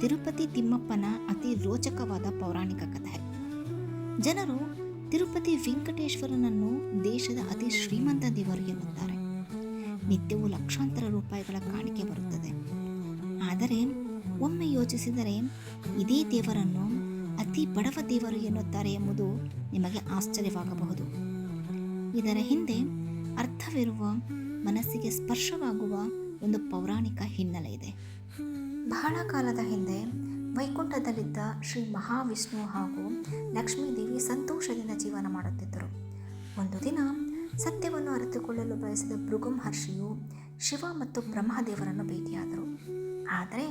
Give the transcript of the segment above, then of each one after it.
ತಿರುಪತಿ ತಿಮ್ಮಪ್ಪನ ಅತಿ ರೋಚಕವಾದ ಪೌರಾಣಿಕ ಕಥೆ. ಜನರು ತಿರುಪತಿ ವೆಂಕಟೇಶ್ವರನನ್ನು ದೇಶದ ಅತಿ ಶ್ರೀಮಂತ ದೇವರು ಎನ್ನುತ್ತಾರೆ. ನಿತ್ಯವೂ ಲಕ್ಷಾಂತರ ರೂಪಾಯಿಗಳ ಕಾಣಿಕೆ ಬರುತ್ತದೆ. ಆದರೆ ಒಮ್ಮೆ ಯೋಚಿಸಿದರೆ ಇದೇ ದೇವರನ್ನು ಅತಿ ಬಡವ ದೇವರು ಎನ್ನುತ್ತಾರೆ ಎಂಬುದು ನಿಮಗೆ ಆಶ್ಚರ್ಯವಾಗಬಹುದು. ಇದರ ಹಿಂದೆ ಅರ್ಥವಿರುವ ಮನಸ್ಸಿಗೆ ಸ್ಪರ್ಶವಾಗುವ ಒಂದು ಪೌರಾಣಿಕ ಹಿನ್ನೆಲೆ ಇದೆ. ಬಹಳ ಕಾಲದ ಹಿಂದೆ ವೈಕುಂಠದಲ್ಲಿದ್ದ ಶ್ರೀ ಮಹಾವಿಷ್ಣು ಹಾಗೂ ಲಕ್ಷ್ಮೀದೇವಿ ಸಂತೋಷದಿಂದ ಜೀವನ ಮಾಡುತ್ತಿದ್ದರು. ಒಂದು ದಿನ ಸತ್ಯವನ್ನು ಅರಿತುಕೊಳ್ಳಲು ಬಯಸಿದ ಭೃಗು ಮಹರ್ಷಿಯು ಶಿವ ಮತ್ತು ಬ್ರಹ್ಮದೇವರನ್ನು ಭೇಟಿಯಾದರು. ಆದರೆ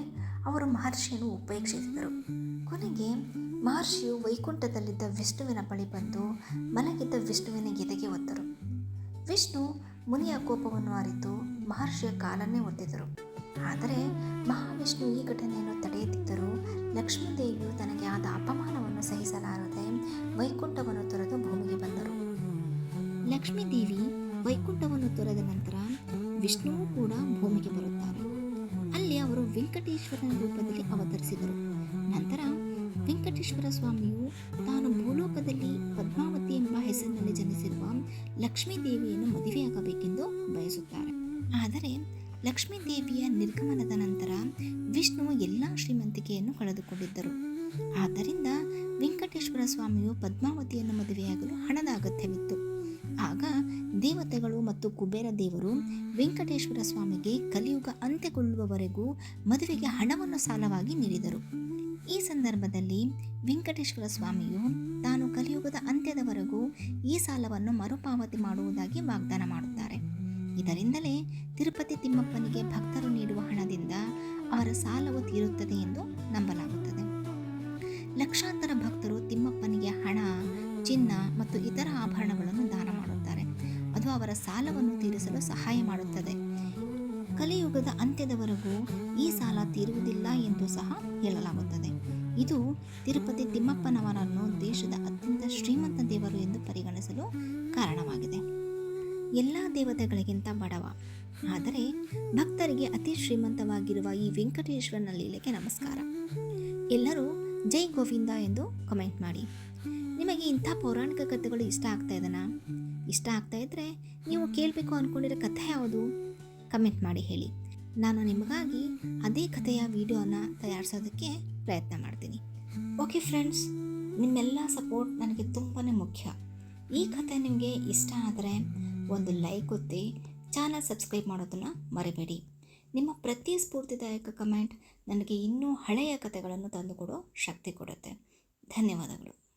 ಅವರು ಮಹರ್ಷಿಯನ್ನು ಉಪೇಕ್ಷಿಸಿದರು. ಕೊನೆಗೆ ಮಹರ್ಷಿಯು ವೈಕುಂಠದಲ್ಲಿದ್ದ ವಿಷ್ಣುವಿನ ಬಳಿ ಬಂದು ಮಲಗಿದ್ದ ವಿಷ್ಣುವಿನ ಗೆದೆಗೆ ಒತ್ತರು ವಿಷ್ಣು ಮುನಿಯ ಕೋಪವನ್ನು ಅರಿತು ಮಹರ್ಷಿಯ ಕಾಲನ್ನೇ ಒತ್ತಿದರು. ಆದರೆ ಮಹಾವಿಷ್ಣು ಈ ಘಟನೆಯನ್ನು ತಡೆಯುತ್ತಿದ್ದರೂ ಲಕ್ಷ್ಮೀದೇವಿಯು ತನಗೆ ಆದ ಅಪಮಾನವನ್ನು ಸಹಿಸಲಾರದೆ ವೈಕುಂಠವನ್ನು ತೊರೆದು ಭೂಮಿಗೆ ಬಂದರು. ಲಕ್ಷ್ಮೀದೇವಿ ವೈಕುಂಠವನ್ನು ತೊರೆದ ನಂತರ ವಿಷ್ಣುವು ಕೂಡ ಭೂಮಿಗೆ ಬರುತ್ತಾರೆ. ಅಲ್ಲಿ ಅವರು ವೆಂಕಟೇಶ್ವರನ ರೂಪದಲ್ಲಿ ಅವತರಿಸಿದರು. ನಂತರ ವೆಂಕಟೇಶ್ವರ ಸ್ವಾಮಿಯು ತಾನು ಭೂಲೋಕದಲ್ಲಿ ಪದ್ಮಾವತಿ ಎಂಬ ಹೆಸರಿನಲ್ಲಿ ಜನಿಸಿರುವ ಲಕ್ಷ್ಮೀದೇವಿಯನ್ನು ಮದುವೆಯಾಗಬೇಕೆಂದು ಬಯಸುತ್ತಾರೆ. ಆದರೆ ಲಕ್ಷ್ಮೀ ದೇವಿಯ ನಿರ್ಗಮನದ ನಂತರ ವಿಷ್ಣು ಎಲ್ಲ ಶ್ರೀಮಂತಿಕೆಯನ್ನು ಕಳೆದುಕೊಂಡಿದ್ದರು. ಆದ್ದರಿಂದ ವೆಂಕಟೇಶ್ವರ ಸ್ವಾಮಿಯು ಪದ್ಮಾವತಿಯನ್ನು ಮದುವೆಯಾಗಲು ಹಣದ ಅಗತ್ಯವಿತ್ತು. ಆಗ ದೇವತೆಗಳು ಮತ್ತು ಕುಬೇರ ದೇವರು ವೆಂಕಟೇಶ್ವರ ಸ್ವಾಮಿಗೆ ಕಲಿಯುಗ ಅಂತ್ಯಗೊಳ್ಳುವವರೆಗೂ ಮದುವೆಗೆ ಹಣವನ್ನು ಸಾಲವಾಗಿ ನೀಡಿದರು. ಈ ಸಂದರ್ಭದಲ್ಲಿ ವೆಂಕಟೇಶ್ವರ ಸ್ವಾಮಿಯು ತಾನು ಕಲಿಯುಗದ ಅಂತ್ಯದವರೆಗೂ ಈ ಸಾಲವನ್ನು ಮರುಪಾವತಿ ಮಾಡುವುದಾಗಿ ವಾಗ್ದಾನ ಮಾಡುತ್ತಾರೆ. ಇದರಿಂದಲೇ ತಿರುಪತಿ ತಿಮ್ಮಪ್ಪನಿಗೆ ಭಕ್ತರು ನೀಡುವ ಹಣದಿಂದ ಅವರ ಸಾಲವು ತೀರುತ್ತದೆ ಎಂದು ನಂಬಲಾಗುತ್ತದೆ. ಲಕ್ಷಾಂತರ ಭಕ್ತರು ತಿಮ್ಮಪ್ಪನಿಗೆ ಹಣ, ಚಿನ್ನ ಮತ್ತು ಇತರ ಆಭರಣಗಳನ್ನು ದಾನ ಮಾಡುತ್ತಾರೆ. ಅದು ಅವರ ಸಾಲವನ್ನು ತೀರಿಸಲು ಸಹಾಯ ಮಾಡುತ್ತದೆ. ಕಲಿಯುಗದ ಅಂತ್ಯದವರೆಗೂ ಈ ಸಾಲ ತೀರುವುದಿಲ್ಲ ಎಂದು ಸಹ ಹೇಳಲಾಗುತ್ತದೆ. ಇದು ತಿರುಪತಿ ತಿಮ್ಮಪ್ಪನವರನ್ನು ದೇಶದ ಅತ್ಯಂತ ಶ್ರೀಮಂತ ದೇವರು ಎಂದು ಪರಿಗಣಿಸಲು ಕಾರಣವಾಗಿದೆ. ಎಲ್ಲ ದೇವತೆಗಳಿಗಿಂತ ಬಡವ. ಆದರೆ ಭಕ್ತರಿಗೆ ಅತಿ ಶ್ರೀಮಂತವಾಗಿರುವ ಈ ವೆಂಕಟೇಶ್ವರನ ಲೀಲೆಗೆ ನಮಸ್ಕಾರ. ಎಲ್ಲರೂ ಜೈ ಗೋವಿಂದ ಎಂದು ಕಮೆಂಟ್ ಮಾಡಿ. ನಿಮಗೆ ಇಂಥ ಪೌರಾಣಿಕ ಕಥೆಗಳು ಇಷ್ಟ ಆಗ್ತಾ ಇದೆನಾ? ಇಷ್ಟ ಆಗ್ತಾ ಇದ್ದರೆ ನೀವು ಕೇಳಬೇಕು ಅಂದ್ಕೊಂಡಿರೋ ಕಥೆ ಯಾವುದು? ಕಮೆಂಟ್ ಮಾಡಿ ಹೇಳಿ. ನಾನು ನಿಮಗಾಗಿ ಅದೇ ಕಥೆಯ ವಿಡಿಯೋನ ತಯಾರಿಸೋದಕ್ಕೆ ಪ್ರಯತ್ನ ಮಾಡ್ತೀನಿ. ಓಕೆ ಫ್ರೆಂಡ್ಸ್ ನಿಮ್ಮೆಲ್ಲ ಸಪೋರ್ಟ್ ನನಗೆ ತುಂಬಾ ಮುಖ್ಯ. ಈ ಕಥೆ ನಿಮಗೆ ಇಷ್ಟ ಆದರೆ ಒಂದು ಲೈಕ್ ಒತ್ತಿ, ಚಾನಲ್ ಸಬ್ಸ್ಕ್ರೈಬ್ ಮಾಡೋದನ್ನು ಮರಿಬೇಡಿ. ನಿಮ್ಮ ಪ್ರತಿ ಸ್ಫೂರ್ತಿದಾಯಕ ಕಮೆಂಟ್ ನನಗೆ ಇನ್ನೂ ಹಳೆಯ ಕಥೆಗಳನ್ನು ತಂದುಕೊಡೋ ಶಕ್ತಿ ಕೊಡುತ್ತೆ. ಧನ್ಯವಾದಗಳು.